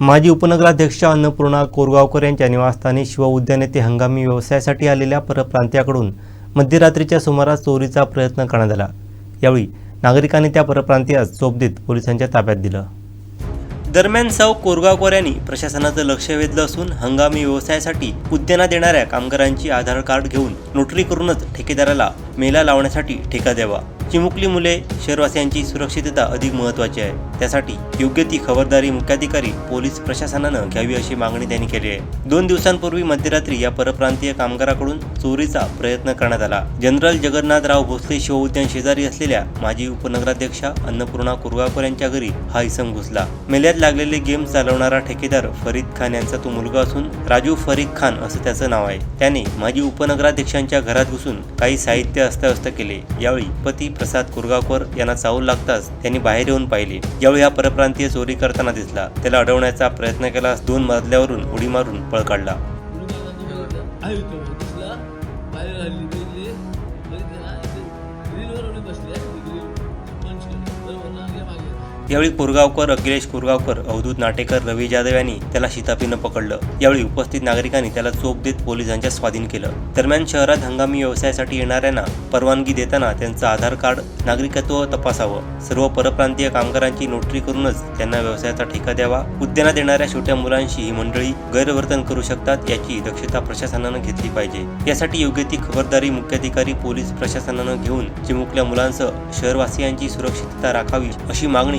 माजी उपनगराध्यक्ष अन्नपूर्णा कोरगावकर यांच्या निवासस्थानी शिवउद्यान येथे हंगामी व्यवसायासाठी आलेल्या परप्रांतीयाकडून मध्यरात्रीच्या सुमारास चोरीचा प्रयत्न करण्यात आला. यावेळी नागरिकांनी त्या परप्रांतीयास चोप देत पोलिसांच्या ताब्यात दिलं. दरम्यान सौ कोरगावकर यांनी प्रशासनाचं लक्ष वेधलं असून हंगामी व्यवसायासाठी उद्यानात येणाऱ्या कामगारांची आधार कार्ड घेऊन नोटरी करूनच ठेकेदाराला मेला लावण्यासाठी ठेका द्यावा. चिमुकली मुले शहरवासियांची सुरक्षितता अधिक महत्त्वाची आहे. त्यासाठी योग्य ती खबरदारी मुख्याधिकारी पोलीस प्रशासनानं घ्यावी अशी मागणी त्यांनी केली आहे. दोन दिवसांपूर्वी मध्यरात्री या परप्रांतीय कामगाराकडून चोरीचा प्रयत्न करण्यात आला. जनरल जगन्नाथराव भोसले शिवउद्यान शेजारी असलेल्या माजी उपनगराध्यक्षा अन्नपूर्णा कुरगावकर यांच्या घरी हा इसम घुसला. मेल्यात लागलेले गेम चालवणारा ठेकेदार फरीद खान यांचा तो मुलगा असून राजू फरीद खान असं त्याचं नाव आहे. त्याने माजी उपनगराध्यक्षांच्या घरात घुसून काही साहित्य अस्ताव्यस्त केले. यावेळी पती प्रसाद कुरगावकर यांना चावू लागताच त्यांनी बाहेर येऊन पाहिले. यावेळी हा परप्रांतीय चोरी करताना दिसला त्याला अडवण्याचा प्रयत्न केला दोन मजल्यावरून उडी मारून पळ काढला आयुष्य यावेळी कोरगावकर अखिलेश कोरगावकर अवधूत नाटेकर रवी जाधव यांनी त्याला शिताफीनं पकडलं. यावेळी उपस्थित नागरिकांनी त्याला चोप देत पोलिसांच्या स्वाधीन केलं. दरम्यान शहरात हंगामी व्यवसायासाठी येणाऱ्यांना परवानगी देताना त्यांचं आधार कार्ड नागरिकत्व तपासावं. सर्व परप्रांतीय कामगारांची नोटरी करूनच त्यांना व्यवसायाचा ठेका द्यावा. उद्यानात येणाऱ्या छोट्या मुलांशी ही मंडळी गैरवर्तन करू शकतात याची दक्षता प्रशासनानं घेतली पाहिजे. यासाठी योग्य ती खबरदारी मुख्याधिकारी पोलीस प्रशासनानं घेऊन चिमुकल्या मुलांसह शहरवासियांची सुरक्षितता राखावी अशी मागणी